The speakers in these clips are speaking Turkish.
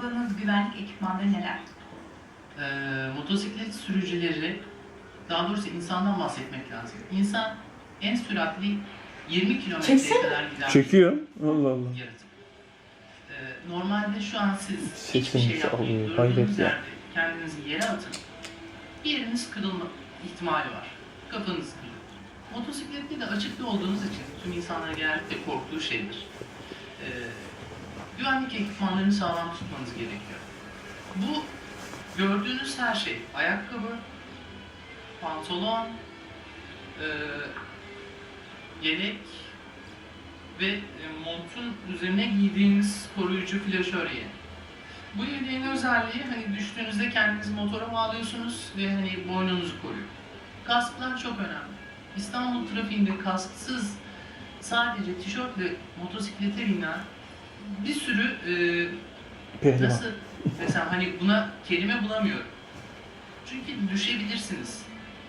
kullandığınız güvenlik ekipmanları neler? Ee, motosiklet sürücüleri, daha doğrusu insandan bahsetmek lazım. İnsan en süratli 20 kilometreye Çeksene. kadar giden bir Çekiyor. Allah Allah. yaratık. Ee, normalde şu an siz hiçbir şey yapmayın, alıyor, durduğunuz ya. yerde kendinizi yere atın. Bir yeriniz kırılma ihtimali var. Kafanız kırılır. Motosiklette de açıkta olduğunuz için tüm insanların genellikle korktuğu şeydir. Güvenlik ekipmanlarını sağlam tutmanız gerekiyor. Bu gördüğünüz her şey, ayakkabı, pantolon, e, yelek ve e, montun üzerine giydiğiniz koruyucu flaşörye. Bu yeleğin özelliği hani düştüğünüzde kendinizi motora bağlıyorsunuz ve hani boynunuzu koruyor. Kasklar çok önemli. İstanbul trafiğinde kasksız sadece tişörtle motosiklete binen bir sürü e, Pehlivan. Nasıl desem hani buna kelime bulamıyorum. Çünkü düşebilirsiniz.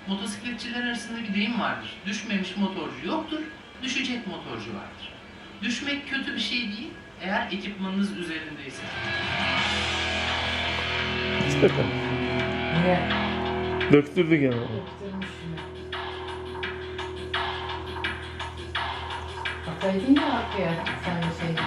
Motosikletçiler arasında bir deyim vardır. Düşmemiş motorcu yoktur, düşecek motorcu vardır. Düşmek kötü bir şey değil eğer ekipmanınız üzerindeyse. Bakalım. Niye? Döktürdü gene. Döktürmüş. Bakaydın ya arkaya sen de şey.